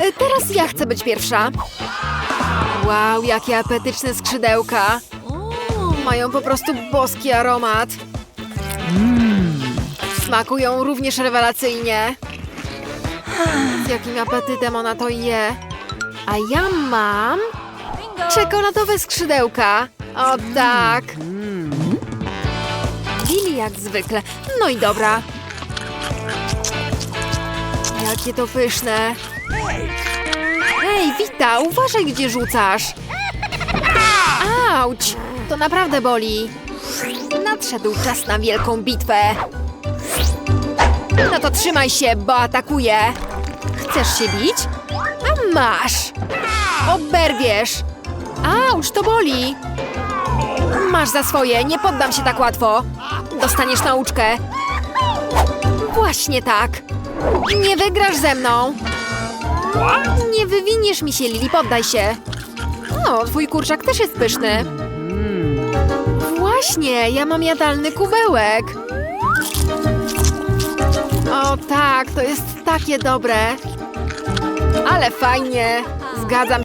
E, Teraz ja chcę być pierwsza. Wow, jakie apetyczne skrzydełka. Mają po prostu boski aromat. Smakują również rewelacyjnie. Z jakim apetytem ona to je. A ja mam czekoladowe skrzydełka. O tak. Billy jak zwykle. No i dobra. Jakie to pyszne. Hej, Wita, uważaj gdzie rzucasz. Auć, to naprawdę boli. Nadszedł czas na wielką bitwę. No to trzymaj się, bo atakuję. Chcesz się bić? A masz. Oberwiesz. Auć, to boli. Masz za swoje, nie poddam się tak łatwo. Dostaniesz nauczkę. Właśnie tak. Nie wygrasz ze mną. Nie wywiniesz mi się, Lili, poddaj się. O, twój kurczak też jest pyszny. Właśnie, ja mam jadalny kubełek. O tak, to jest takie dobre. Ale fajnie. Zgadzam